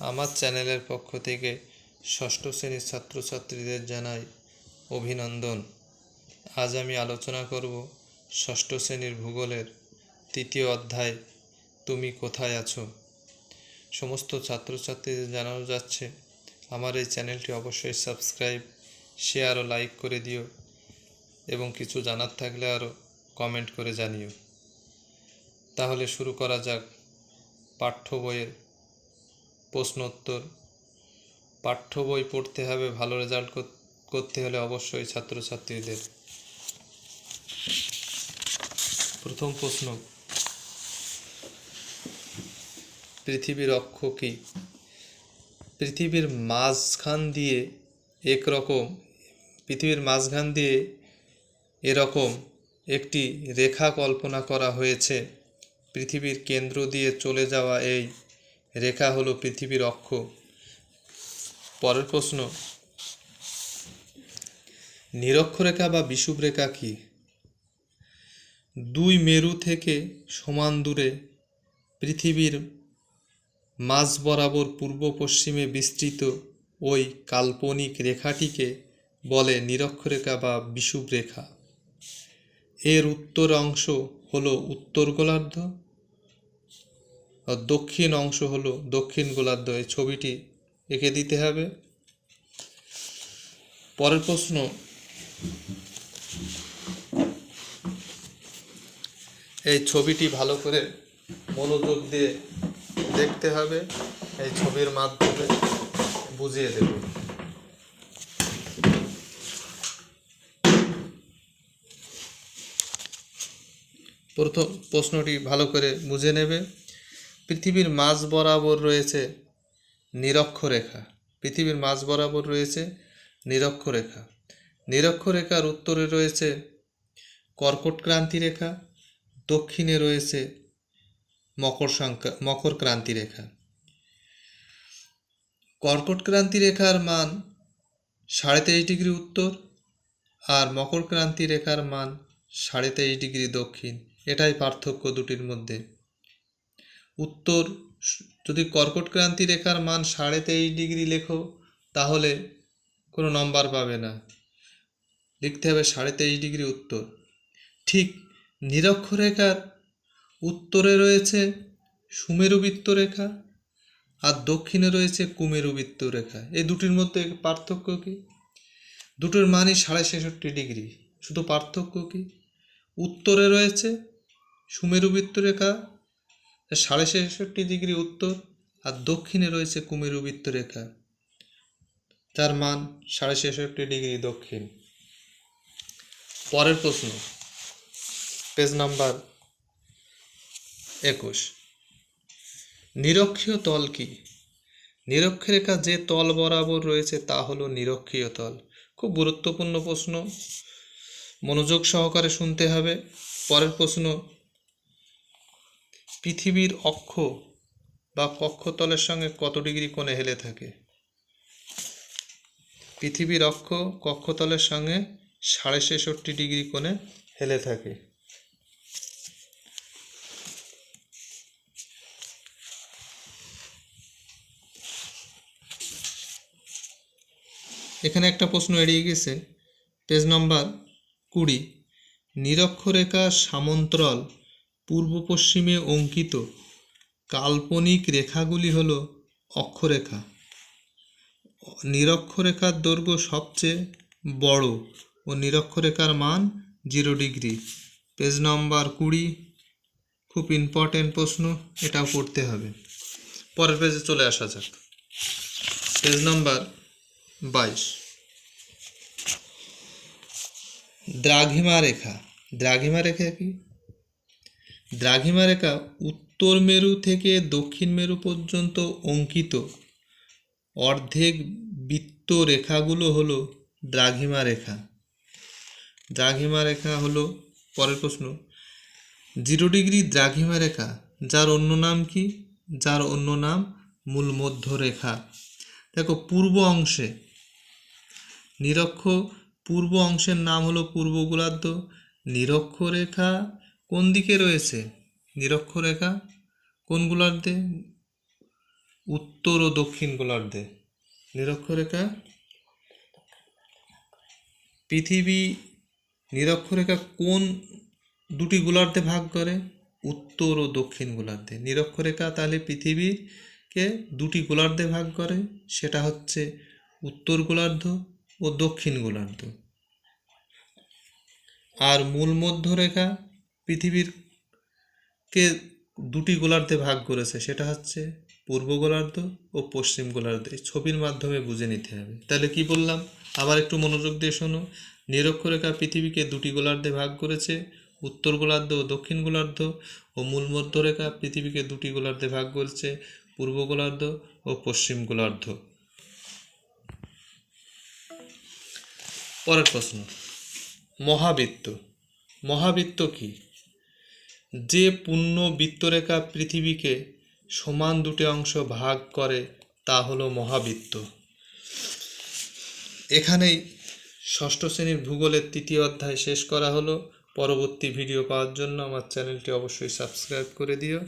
আমার চ্যানেলের পক্ষ থেকে ষষ্ঠ শ্রেণির ছাত্রছাত্রীদের জানাই অভিনন্দন। আজ আমি আলোচনা করব ষষ্ঠ শ্রেণির ভূগোলের তৃতীয় অধ্যায়, তুমি কোথায় আছো? সমস্ত ছাত্রছাত্রীদের জানানো যাচ্ছে, আমার এই চ্যানেলটি অবশ্যই সাবস্ক্রাইব, শেয়ার ও লাইক করে দিও এবং কিছু জানার থাকলে আরও কমেন্ট করে জানিও। তাহলে শুরু করা যাক পাঠ্য বইয়ের প্রশ্নোত্তর। পাঠ্য বই পড়তে হবে, ভালো রেজাল্ট করতে হলে অবশ্যই ছাত্রছাত্রীদের। প্রথম প্রশ্ন, পৃথিবীর অক্ষ কী? পৃথিবীর মাঝখান দিয়ে একরকম, পৃথিবীর মাঝখান দিয়ে এরকম একটি রেখা কল্পনা করা হয়েছে। পৃথিবীর কেন্দ্র দিয়ে চলে যাওয়া এই রেখা হলো পৃথিবীর অক্ষ। পরের প্রশ্ন নিরক্ষরেখা বা বিষুবরেখা কি? দুই মেরু থেকে সমান দূরে পৃথিবীর মাঝ বরাবর পূর্ব পশ্চিমে বিস্তৃত ওই কাল্পনিক রেখাটিকে বলে নিরক্ষরেখা বা বিষুবরেখা এর উত্তর অংশ হলো উত্তর গোলার্ধ দক্ষিণ অংশ হলো দক্ষিণ গোলার্ধ এই ছবিটি এঁকে দিতে হবে। পরের প্রশ্ন, এই ছবিটি ভালো করে মনোযোগ দিয়ে দেখতে হবে, এই ছবির মাধ্যমে বুঝিয়ে দেব। প্রথম প্রশ্নটি ভালো করে বুঝে নেবে। পৃথিবীর মাঝ বরাবর রয়েছে নিরক্ষরেখা। পৃথিবীর মাঝ বরাবর রয়েছে নিরক্ষরেখা। নিরক্ষরেখার উত্তরে রয়েছে কর্কট ক্রান্তি রেখা, দক্ষিণে রয়েছে মকর সংখ্যা মকর ক্রান্তি রেখা। কর্কট ক্রান্তি রেখার মান সাড়ে তেইশ ডিগ্রি উত্তর আর মকর ক্রান্তি রেখার মান সাড়ে তেইশ ডিগ্রি দক্ষিণ। এটাই পার্থক্য দুটির মধ্যে। উত্তর, যদি কর্কট ক্রান্তি রেখার মান সাড়ে তেইশ ডিগ্রি লেখো, তাহলে কোনো নম্বর পাবে না। লিখতে হবে সাড়ে তেইশ ডিগ্রি উত্তর। ঠিক নিরক্ষরেখার উত্তরে রয়েছে সুমেরুবৃত্ত রেখা আর দক্ষিণে রয়েছে কুমেরুবৃত্ত রেখা। এই দুটির মধ্যে পার্থক্য কি? দুটোর মানই সাড়ে ছেষট্টি ডিগ্রি। শুধু পার্থক্য কি? উত্তরে রয়েছে সুমেরুবৃত্ত রেখা সাড়ে ছেষট্টি ডিগ্রি উত্তর আর দক্ষিণে রয়েছে কুমেরুবৃত্ত রেখা যার মান সাড়ে ছেষট্টি ডিগ্রি দক্ষিণ। পরের প্রশ্ন, পেজ নাম্বার একুশ। নিরক্ষীয় তল কি? নিরক্ষরেখা যে তল বরাবর রয়েছে তা হলো নিরক্ষীয় তল। খুব গুরুত্বপূর্ণ প্রশ্ন, মনোযোগ সহকারে শুনতে হবে। পরের প্রশ্ন পৃথিবীর অক্ষ বা কক্ষতলের সঙ্গে কত ডিগ্রি কোণে হেলে থাকে? পৃথিবীর অক্ষ কক্ষতলের সঙ্গে সাড়ে ছেষট্টি ডিগ্রি কোণে হেলে থাকে। এখানে একটা প্রশ্ন এড়িয়ে গেছে। পেজ নম্বর কুড়ি নিরক্ষরেখা সামন্তরাল পূর্ব পশ্চিমে অঙ্কিত কাল্পনিক রেখাগুলি হল অক্ষরেখা। নিরক্ষরেখার দৈর্ঘ্য সবচেয়ে বড় ও নিরক্ষরেখার মান জিরো ডিগ্রি। পেজ নম্বর কুড়ি, খুব ইম্পর্টেন্ট প্রশ্ন, এটাও পড়তে হবে। পরের পেজে চলে আসা যাক। পেজ নম্বর বাইশ। দ্রাঘিমা রেখা। দ্রাঘিমা রেখা কি? দ্রাঘিমা রেখা উত্তর মেরু থেকে দক্ষিণ মেরু পর্যন্ত অঙ্কিত। অর্ধেক বৃত্ত রেখাগুলো হলো দ্রাঘিমা রেখা। দ্রাঘিমা রেখা হলো, পরের প্রশ্ন, জিরো ডিগ্রি দ্রাঘিমা রেখা, যার অন্য নাম কি? যার অন্য নাম মূল মধ্য রেখা। দেখো, পূর্ব অংশে, নিরক্ষ পূর্ব অংশের নাম হলো পূর্ব গোলার্ধ নিরক্ষরেখা কোন দিকে রয়েছে? নিরক্ষরেখা কোন গোলার্ধে উত্তর ও দক্ষিণ গোলার্ধে। নিরক্ষরেখা পৃথিবী নিরক্ষরেখা কোন দুটি গোলার্ধে ভাগ করে? উত্তর ও দক্ষিণ গোলার্ধে। নিরক্ষরেখা তাহলে পৃথিবীকে দুটি গোলার্ধে ভাগ করে, সেটা হচ্ছে উত্তর গোলার্ধ ও দক্ষিণ গোলার্ধ। আর মূল মধ্যরেখা পৃথিবীর কে দুটি গোলার্ধে ভাগ করেছে, সেটা হচ্ছে পূর্ব গোলার্ধ ও পশ্চিম গোলার্ধ। এই ছবির মাধ্যমে বুঝে নিতে হবে। তাহলে কি বললাম? আবার একটু মনোযোগ দিয়ে শোনো। নিরক্ষরেখা পৃথিবীকে দুটি গোলার্ধে ভাগ করেছে, উত্তর গোলার্ধ ও দক্ষিণ গোলার্ধ, ও মূল মধ্যরেখা পৃথিবীকে দুটি গোলার্ধে ভাগ করেছে, পূর্ব গোলার্ধ ও পশ্চিম গোলার্ধ। পরের প্রশ্ন। মহাবৃত্ত। মহাবৃত্ত কি? যে পূর্ণ বৃত্তরেখা পৃথিবীকে সমান দুটি অংশ ভাগ করে, তা হলো মহাবৃত্ত। এখানেই ষষ্ঠ শ্রেণির ভূগোলের তৃতীয় অধ্যায় শেষ করা হলো। পরবর্তী ভিডিও পাওয়ার জন্য আমার চ্যানেলটি অবশ্যই সাবস্ক্রাইব করে দিও।